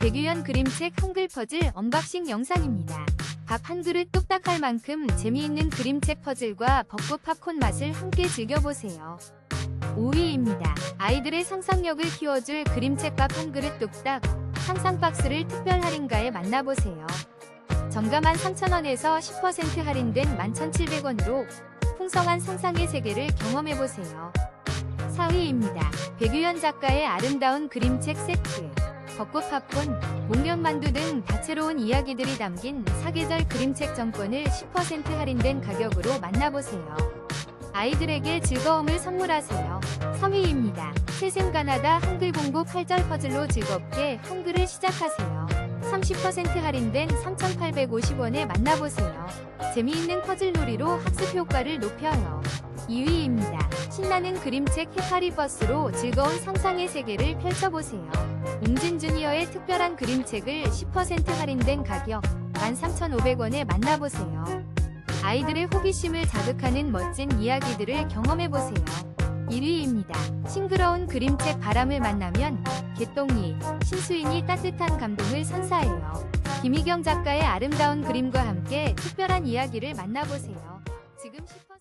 백유연 그림책 한글 퍼즐 언박싱 영상입니다. 밥 한 그릇 뚝딱 할 만큼 재미있는 그림책 퍼즐과 벚꽃 팝콘 맛을 함께 즐겨보세요. 5위입니다. 아이들의 상상력을 키워줄 그림책 밥 한 그릇 뚝딱 상상 박스를 특별 할인가에 만나보세요. 정가만 3,000원에서 10% 할인된 11,700원으로 풍성한 상상의 세계를 경험해보세요. 4위입니다. 백유연 작가의 아름다운 그림책 세트, 벚꽃 팝콘, 목련만두 등 다채로운 이야기들이 담긴 사계절 그림책 정권을 10% 할인된 가격으로 만나보세요. 아이들에게 즐거움을 선물하세요. 3위입니다. 세생 가나다 한글 공부 8절 퍼즐로 즐겁게 한글을 시작하세요. 30% 할인된 3,850원에 만나보세요. 재미있는 퍼즐 놀이로 학습 효과를 높여요. 2위입니다. 신나는 그림책 해파리 버스로 즐거운 상상의 세계를 펼쳐보세요. 웅진 주니어의 특별한 그림책을 10% 할인된 가격 13,500원에 만나보세요. 아이들의 호기심을 자극하는 멋진 이야기들을 경험해보세요. 1위입니다. 싱그러운 그림책 바람을 만나면 개똥이, 신수인이 따뜻한 감동을 선사해요. 김희경 작가의 아름다운 그림과 함께 특별한 이야기를 만나보세요. 지금 10